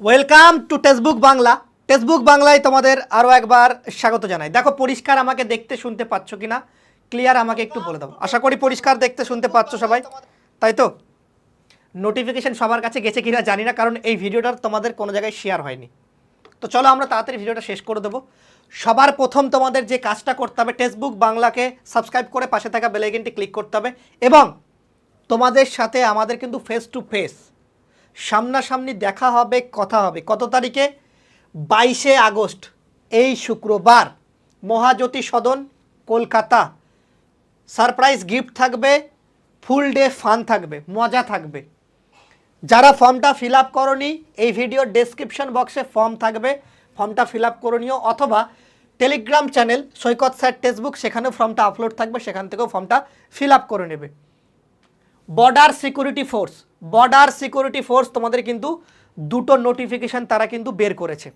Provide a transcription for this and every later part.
Welcome to textbook Bangla textbook বাংলায় তোমাদের আরও একবার স্বাগত জানাই। দেখো, পরিষ্কার আমাকে দেখতে শুনতে পাচ্ছ কি না ক্লিয়ার আমাকে একটু বলে দাও। আশা করি পরিষ্কার দেখতে শুনতে পাচ্ছ সবাই। তাই তো? নোটিফিকেশন সবার কাছে গেছে কিনা জানি না, কারণ এই ভিডিওটার তোমাদের কোনো জায়গায় শেয়ার হয়নি। তো চলো আমরা তাড়াতাড়ি ভিডিওটা শেষ করে দেবো। সবার প্রথম তোমাদের যে কাজটা করতে হবে টেক্সটবুক বাংলাকে সাবস্ক্রাইব করে পাশে থাকা বেলাইকেনটি ক্লিক করতে হবে এবং তোমাদের সাথে আমাদের কিন্তু ফেস টু ফেস সামনাসামনি দেখা হবে, কথা হবে। কত তারিখে? বাইশে আগস্ট, এই শুক্রবার। মহাজ্যোতি সদন, কলকাতা। সারপ্রাইজ গিফট থাকবে, ফুল ডে ফান থাকবে, মজা থাকবে। যারা ফর্মটা ফিল আপ করনি, এই ভিডিওর ডেসক্রিপশন বক্সে ফর্ম থাকবে, ফর্মটা ফিল আপ করণীয় অথবা Telegram channel Saikat sir textbook, সেখানেও ফর্মটা আপলোড থাকবে, সেখান থেকেও ফর্মটা ফিল আপ করে নেবে। Border security force border security force তোমাদের কিন্তু দুটো নোটিফিকেশন তারা কিন্তু বের করেছে।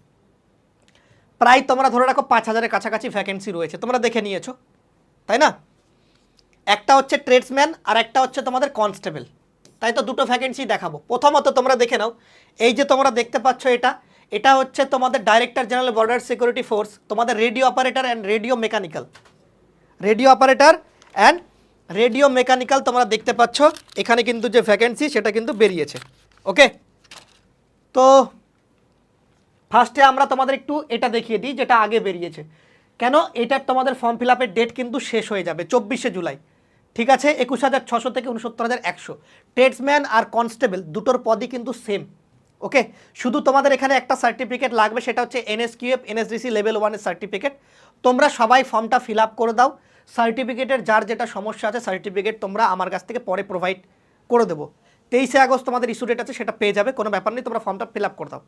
প্রায় তোমরা ধরে রাখো পাঁচ হাজারের কাছাকাছি ভ্যাকেন্সি রয়েছে, তোমরা দেখে নিয়েছো, তাই না? একটা হচ্ছে ট্রেডসম্যান আর একটা হচ্ছে তোমাদের কনস্টেবল তাই তো দুটো ভ্যাকেন্সি দেখাবো। প্রথমত তোমরা দেখে নাও, এই যে তোমরা দেখতে পাচ্ছ এটা এটা হচ্ছে তোমাদের director general border security force তোমাদের radio operator and radio mechanical radio operator and radio mechanical তোমরা দেখতে পাচ্ছ। এখানে কিন্তু যে ভ্যাকেন্সি সেটা কিন্তু বেরিয়েছে। ওকে তো ফার্স্টে আমরা তোমাদের একটু এটা দেখিয়ে দিই, যেটা আগে বেরিয়েছে। কেন? এটার তোমাদের ফর্ম ফিল আপের ডেট কিন্তু শেষ হয়ে যাবে চব্বিশে জুলাই। ঠিক আছে? একুশ হাজার ছশো থেকে উনসত্তর হাজার একশো। ট্রেডসম্যান আর কনস্টেবল দুটোর পদই কিন্তু সেম ওকে শুধু তোমাদের এখানে একটা সার্টিফিকেট লাগবে, সেটা হচ্ছে এনএসকিউএফ এনএসডিসি লেভেল ওয়ানের সার্টিফিকেট তোমরা সবাই ফর্মটা ফিল আপ করে দাও। সার্টিফিকেটের যার যেটা সমস্যা আছে, সার্টিফিকেট তোমরা আমার কাছ থেকে পরে প্রোভাইড করে দেবো। তেইশে আগস্ট তোমাদের ইস্যু ডেট আছে, সেটা পেয়ে যাবে, কোনো ব্যাপার নেই, তোমরা ফর্মটা ফিল আপ করে দাও।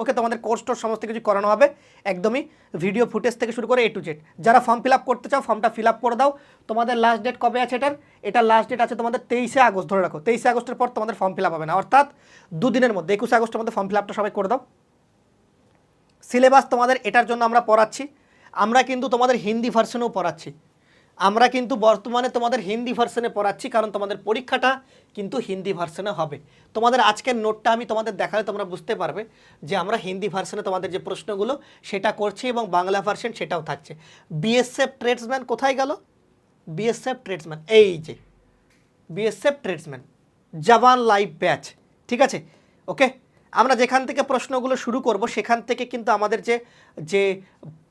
ওকে তোমাদের কোর্স টোর সমস্ত কিছু করানো হবে, একদমই ভিডিও ফুটেজ থেকে শুরু করে এ টু জেড যারা ফর্ম ফিল আপ করতে চাও ফর্মটা ফিল আপ করে দাও। তোমাদের লাস্ট ডেট কবে আছে এটার? এটা লাস্ট ডেট আছে তোমাদের তেইশে আগস্ট, ধরে রাখো। তেইশে আগস্টের পর তোমাদের ফর্ম ফিল আপ হবে না। অর্থাৎ দুদিনের মধ্যে, একুশে আগস্টের মধ্যে ফর্ম ফিল আপটা সবাই করে দাও। সিলেবাস তোমাদের এটার জন্য আমরা পড়াচ্ছি। আমরা কিন্তু তোমাদের হিন্দি ভার্সনেও পড়াচ্ছি। আমরা কিন্তু বর্তমানে তোমাদের হিন্দি ভার্সনে পড়াচ্ছি, কারণ তোমাদের পরীক্ষাটা কিন্তু হিন্দি ভার্সনে হবে। তোমাদের আজকের নোটটা আমি তোমাদের দেখালে তোমরা বুঝতে পারবে যে আমরা হিন্দি ভার্সনে তোমাদের যে প্রশ্নগুলো, সেটা করছি এবং বাংলা ভার্সন সেটাও থাকছে। বিএসএফ ট্রেডসম্যান কোথায় গেল? বিএসএফ ট্রেডসম্যান এই যে। বিএসএফ ট্রেডসম্যান জওয়ান লাইভ ব্যাচ ঠিক আছে? ওকে আমরা যেখান থেকে প্রশ্নগুলো শুরু করব, সেখান থেকে কিন্তু আমাদের যে যে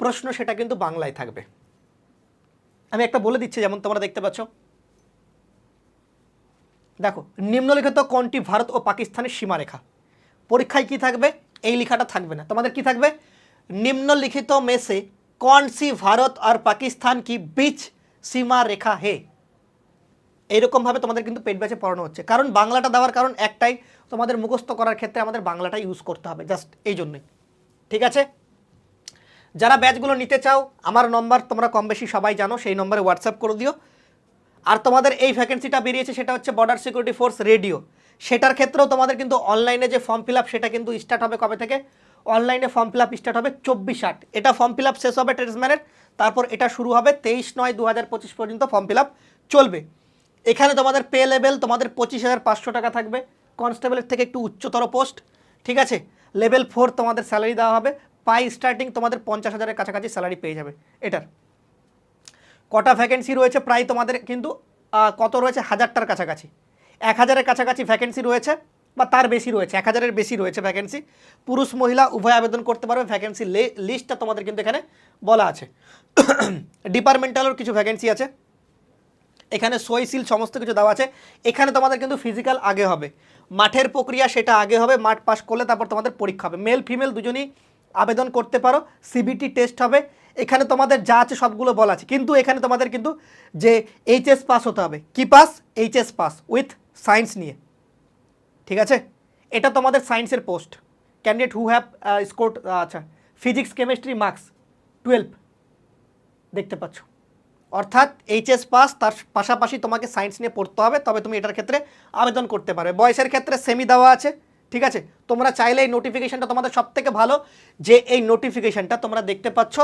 প্রশ্ন সেটা কিন্তু বাংলায় থাকবে। আমি একটা বলে দিচ্ছি, যেমন তোমরা দেখতে পাচ্ছ। দেখো, নিম্নলিখিত কোনটি ভারত ও পাকিস্তানের সীমারেখা? পরীক্ষায় কি থাকবে? এই লেখাটা থাকবে না। তোমাদের কি থাকবে? নিম্নলিখিত মেসে কোন সি ভারত আর পাকিস্তান কি বিচ সীমা রেখা হে? এইরকমভাবে তোমাদের কিন্তু পেট ব্যাচে পড়ানো হচ্ছে। কারণ বাংলাটা দেওয়ার কারণ একটাই, তোমাদের মুখস্থ করার ক্ষেত্রে আমাদের বাংলাটা ইউজ করতে হবে জাস্ট এই জন্যই। ঠিক আছে? যারা ব্যাচগুলো নিতে চাও, আমার নম্বর তোমরা কম বেশি সবাই জানো, সেই নম্বরে হোয়াটসঅ্যাপ করে দিও। আর তোমাদের এই ভ্যাকেন্সিটা বেরিয়েছে, সেটা হচ্ছে বর্ডার সিকিউরিটি ফোর্স রেডিও সেটার ক্ষেত্রেও তোমাদের কিন্তু অনলাইনে যে ফর্ম ফিল সেটা কিন্তু স্টার্ট হবে কবে থেকে? অনলাইনে ফর্ম ফিল স্টার্ট হবে চব্বিশ আট। এটা ফর্ম ফিল শেষ হবে ট্রেডসম্যানের তারপর এটা শুরু হবে তেইশ নয় দু পঁচিশ পর্যন্ত ফর্ম ফিল চলবে। এখানে তোমাদের পে লেভেল তোমাদের পঁচিশ হাজার পাঁচশো টাকা থাকবে। কনস্টেবলের থেকে একটু উচ্চতর পোস্ট ঠিক আছে? লেভেল ফোর তোমাদের স্যালারি দেওয়া হবে। পাই স্টার্টিং তোমাদের পঞ্চাশ হাজারের কাছাকাছি স্যালারি পেয়ে যাবে, এটার। কটা ভ্যাকেন্সি রয়েছে প্রায় তোমাদের, কিন্তু কত রয়েছে? হাজারটার কাছাকাছি। এক হাজারের কাছাকাছি ভ্যাকেন্সি রয়েছে, বা তার বেশি রয়েছে, এক হাজারের বেশি রয়েছে ভ্যাকেন্সি পুরুষ, মহিলা, উভয় আবেদন করতে পারবে ভ্যাকেন্সি লিস্টটা তোমাদের কিন্তু এখানে বলা আছে। ডিপার্টমেন্টালের কিছু ভ্যাকেন্সি আছে। এখানে সই সিল সমস্ত কিছু দেওয়া আছে। এখানে তোমাদের কিন্তু ফিজিক্যাল আগে হবে। মাঠের প্রক্রিয়া সেটা আগে হবে, মাঠ পাস করলে তারপর তোমাদের পরীক্ষা হবে। মেল ফিমেল দুজনই আবেদন করতে পারো সিবিটি টেস্ট হবে। এখানে তোমাদের যা আছে সবগুলো বলা আছে। কিন্তু এখানে তোমাদের কিন্তু যে এইচএস পাস হতে হবে। কি pass HS pass with science নিয়ে। ঠিক আছে? এটা তোমাদের সায়েন্সের post candidate who have score আচ্ছা ফিজিক্স কেমিস্ট্রি মার্কস টুয়েলভ দেখতে পাচ্ছ? অর্থাৎ এইচএস পাস তার পাশাপাশি তোমাকে সায়েন্স নিয়ে পড়তে হবে। তবে তুমি এটার ক্ষেত্রে আবেদন করতে পারবে। বয়সের ক্ষেত্রে সেমি দেওয়া আছে। ঠিক আছে? তোমরা চাইলে এই নোটিফিকেশানটা তোমাদের সব থেকে ভালো। যে এই নোটিফিকেশানটা তোমরা দেখতে পাচ্ছ,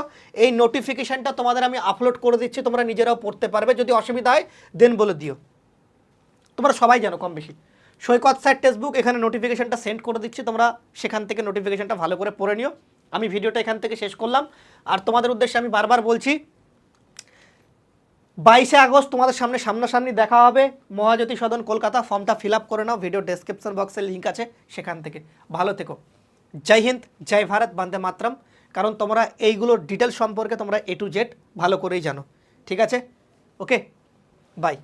এই নোটিফিকেশানটা তোমাদের আমি আপলোড করে দিচ্ছি, তোমরা নিজেরাও পড়তে পারবে। যদি অসুবিধা হয় দেন বলে দিও। তোমরা সবাই জানো কম বেশি। সৈকত স্যার টেক্সটবুক এখানে নোটিফিকেশানটা সেন্ড করে দিচ্ছি। তোমরা সেখান থেকে নোটিফিকেশানটা ভালো করে পড়ে নিও। আমি ভিডিওটা এখান থেকে শেষ করলাম। আর তোমাদের উদ্দেশ্যে আমি বারবার বলছি বাইশে আগস্ট তোমাদের সামনে সামনাসামনি দেখা হবে। মহাজ্যোতি সদন, কলকাতা, ফর্মটা ফিল আপ করে নাও ভিডিও ডেসক্রিপশন বক্সে লিঙ্ক আছে সেখান থেকে। ভালো থেকো। জয় হিন্দ, জয় ভারত, বন্দে মাতরম। কারণ তোমরা এইগুলোর ডিটেল সম্পর্কে তোমরা এ টু জেড ভালো করেই জানো। ঠিক আছে? Okay bye